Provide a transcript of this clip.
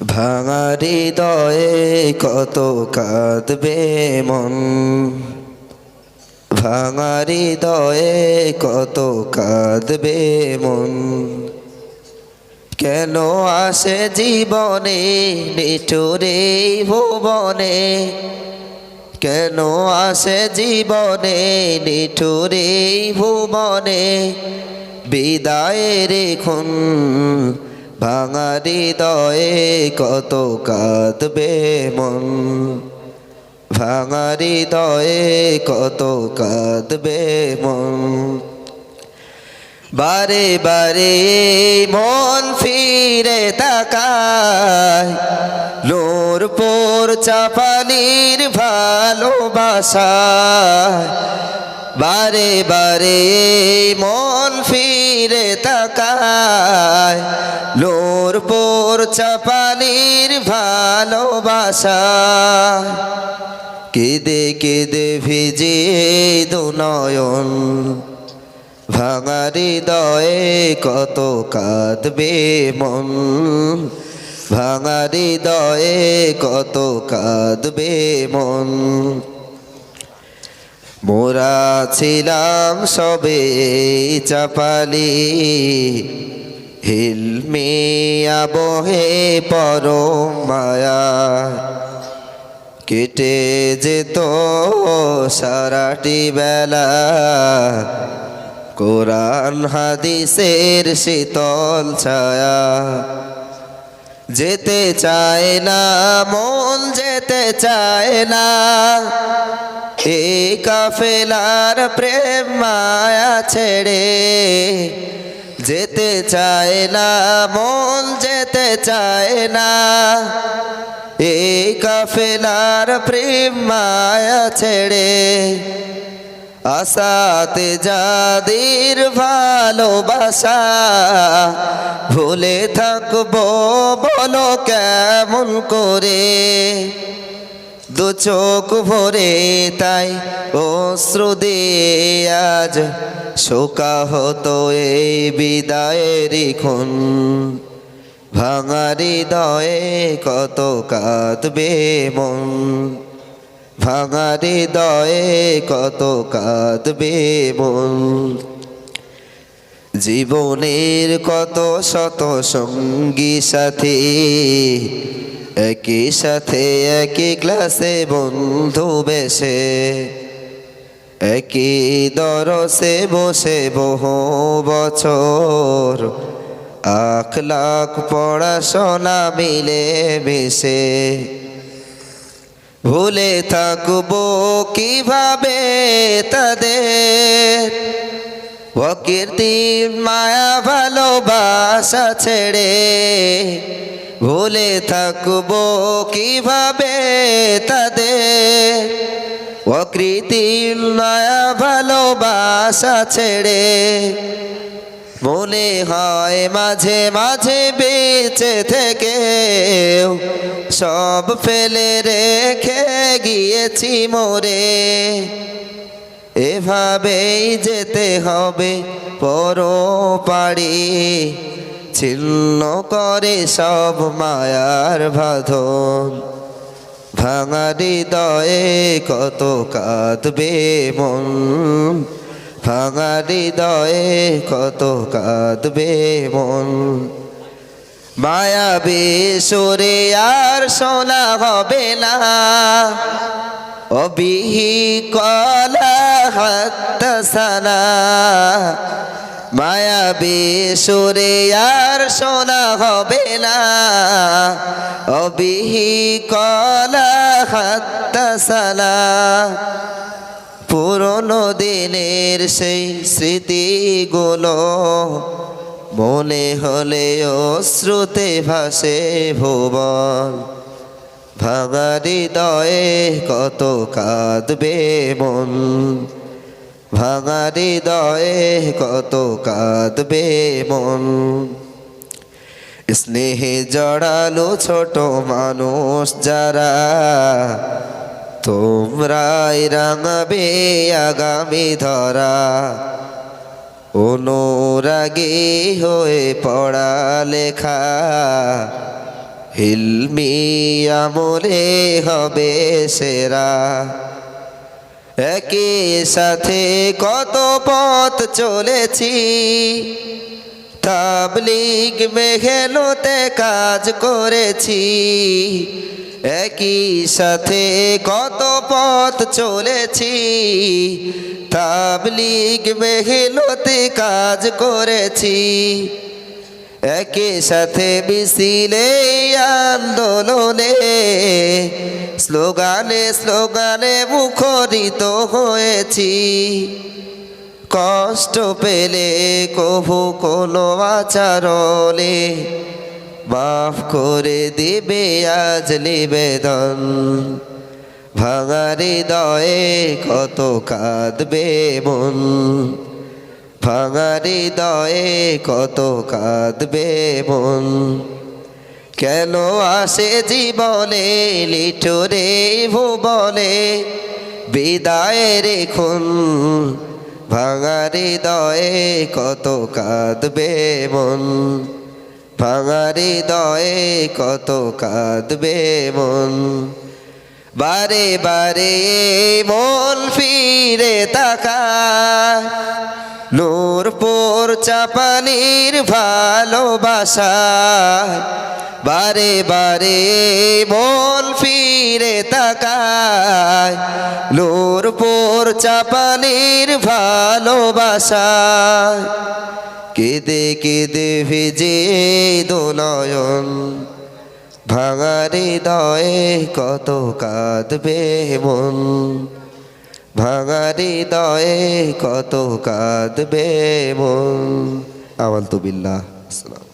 ভাঙা হৃদয়ে কত কাঁদবে মন? ভাঙা হৃদয়ে কত কাঁদবে মন? কেন আসে জীবনে নিঠুরে ভুবনে? কেন আসে জীবনে নিঠুরে ভুবনে? বিদায় খুন ভাঙা দয়ে কত কাঁদবে মন? ভাঙা দয়ে কত কাঁদবে মন? বারে বারে মন ফিরে তাকায় নূরপুর চাপানির ভালোবাসায়। বারে বারে মন ফিরে তাকায়। নূরপুর চাপানির ভালোবাসায় কেদে কেদে ভিজে দুনয়ন। ভাঙা দয়ে কত কাঁদবে মন। ভাঙা দয়ে কত কাঁদবে মন। মোরা ছিলাম সবে চাপালি। হিলমে আবহে পর মায়া। কেটে যেত সারাটি বেলা। কোরআন হাদিসের শীতল ছায়া। যেতে চায় না, মন যেতে চায় না। এই কাফেলার প্রেম মায়া ছেড়ে যেতে চায় না, মন যেতে চায় না। এই কাফেলার প্রেম মায়া ছেড়ে আসাতে যাদের ভালোবাসা, ভুলে থাকব বলো কেমন করে? দু চোখ ভরে তাই অশ্রু দিয়ে আজ শোকা হতো এই বিদায়ের খুন ভাঙারি দয়ে কত কাঁদবে মন। ভাঙা দয়ে কত কাঁদবে মন। জীবনের কত শত সঙ্গী সাথী, একই সাথে একই ক্লাসে বন্ধু বেশে একই দরসে বসে বহু বছর আখ লাখ পড়াশোনা মিলে মিশে ভুলে থাকব কীভাবে তাদের? প্রকৃতির মায়া ভালোবাসা ছেড়ে ভুলে থাকব কীভাবে তাদের? প্রকৃতির মায়া ভালোবাসা ছেড়ে মনে হয় মাঝে মাঝে বেঁচে থেকে সব ফেলে রেখে গিয়েছি মোরে। এভাবেই যেতে হবে পর পাড়ি ছিন্ন করে সব মায়ার বাঁধন। ভাঙা দয়ে কত কাঁদবে মন। ভাঙা দয়ে কত কাঁদবে মন। মায়াবী সুরে আর শোনা হবে না। অবিহি কলা হাত সানা মায়াবী সুরে আর শোনা হবে না। অবিহি কলা হাত সানা পুরনো দিনের সেই স্মৃতিগুলো মনে হলে অশ্রুতে ভাসে ভুবন। ভাঙা দয়ে কত কাঁদবে মন। ভাঙা দয়ে কত কাঁদবে মন। স্নেহে জড়ালো ছোট মানুষ যারা, তোমরাই রাঙাবে আগামী ধরা। অনুরাগী হয়ে পড়া লেখা হিলমি আমলে হবে সেরা। একই সাথে কত পথ চলেছি। তাবলিগ মেঘেলোতে কাজ করেছি। একই সাথে কত পথ চলেছি। তাবলিগ মেঘেলোতে কাজ করেছি। একই সাথে মিছিলে আন্দোলনে স্লোগানে স্লোগানে মুখরিত হয়েছি। কষ্ট পেলে কভু কোনো আচরণে মাফ করে দিবে আজ নিবেদন। ভাঙারি দয়ে কত কাঁদবে মন। ভাঙারি দয়ে কত কাঁদবে মন। কেন আসে জীবনে লিঠুরে ভুবনে? বিদায় রেখুন। ভাঙারি দয়ে কত কাঁদবে মন। ভাঙারি দয়ে কত কাঁদবে মন। বারে বারে মন ফিরে তাকায়। নূরপুর চাপানির ভালোবাসা বারে বারে মন ফিরে তাকায়। নূরপুর চাপানির ভালোবাসা কেঁদে কেঁদে ভেজে দোনয়ন ভাঙারি দয়ে কত কাঁদবে মন। ভাঙারি দয়ে কত কাঁদবে মন। আমল তো বিল্লাহ আসসালাম